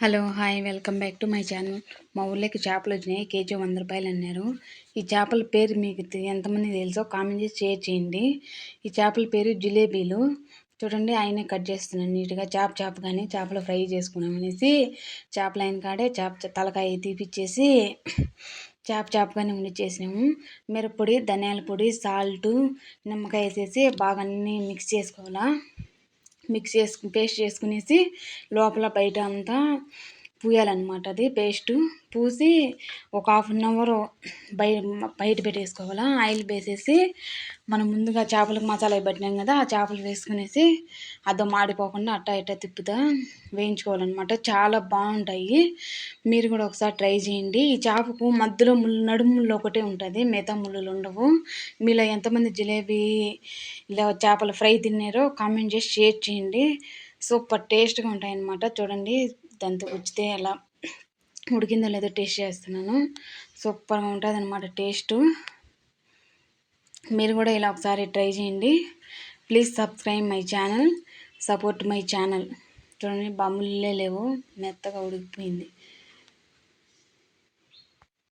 Hello hi welcome back to my channel. మా ఊళ్ళోకి చేపలు వచ్చినాయి కేజీ వంద రూపాయలు అన్నారు. ఈ చేపల పేరు మీకు ఎంతమంది తెలుసో కామెంట్ చేసి షేర్ చేయండి. ఈ చేపల పేరు జిలేబీలు. చూడండి ఆయనే కట్ చేస్తున్నాను నీట్గా. చేప చేప కానీ చేపలు ఫ్రై చేసుకున్నాం అనేసి చేపలు అయిన కాడే చేప తలకాయ తీపిచ్చేసి చేప చేపగానే ఉండిచ్చేసినాము మిరప్పొడి ధనియాల పొడి సాల్ట్ నిమ్మకాయ వేసేసి బాగా అన్నీ మిక్స్ చేసుకోవాలా. మిక్స్ చేసుకుని పేస్ట్ చేసుకునేసి లోపల బయట అంతా పూయాలన్నమాట అది పేస్టు పూసి ఒక హాఫ్ అన్ అవర్ బయ బయట పెట్టేసుకోవాలా. ఆయిల్ వేసేసి మనం ముందుగా చేపలకు మసాలా పెట్టినాం కదా ఆ చేపలు వేసుకునేసి అదో మాడిపోకుండా అట్టా ఇట్టా తిప్పుతా వేయించుకోవాలన్నమాట. చాలా బాగుంటాయి. మీరు కూడా ఒకసారి ట్రై చేయండి. ఈ చేపకు మధ్యలో ముళ్ళు నడుముళ్ళు ఒకటే ఉంటుంది మిగతా ముళ్ళులు ఉండవు. మీలో ఎంతమంది జిలేబీ ఇలా చేపల ఫ్రై తిన్నారో కామెంట్ చేసి షేర్ చేయండి. సూపర్ టేస్ట్గా ఉంటాయి అన్నమాట చూడండి దాంతో గుచ్చితే అలా ఉడికిందో లేదో టేస్ట్ చేస్తున్నాను. సూపర్గా ఉంటుంది అనమాట టేస్ట్. మీరు కూడా ఇలా ఒకసారి ట్రై చేయండి. Please subscribe my channel support my channel. చూడండి బమ్ములే లేవు మెత్తగా ఉడికిపోయింది.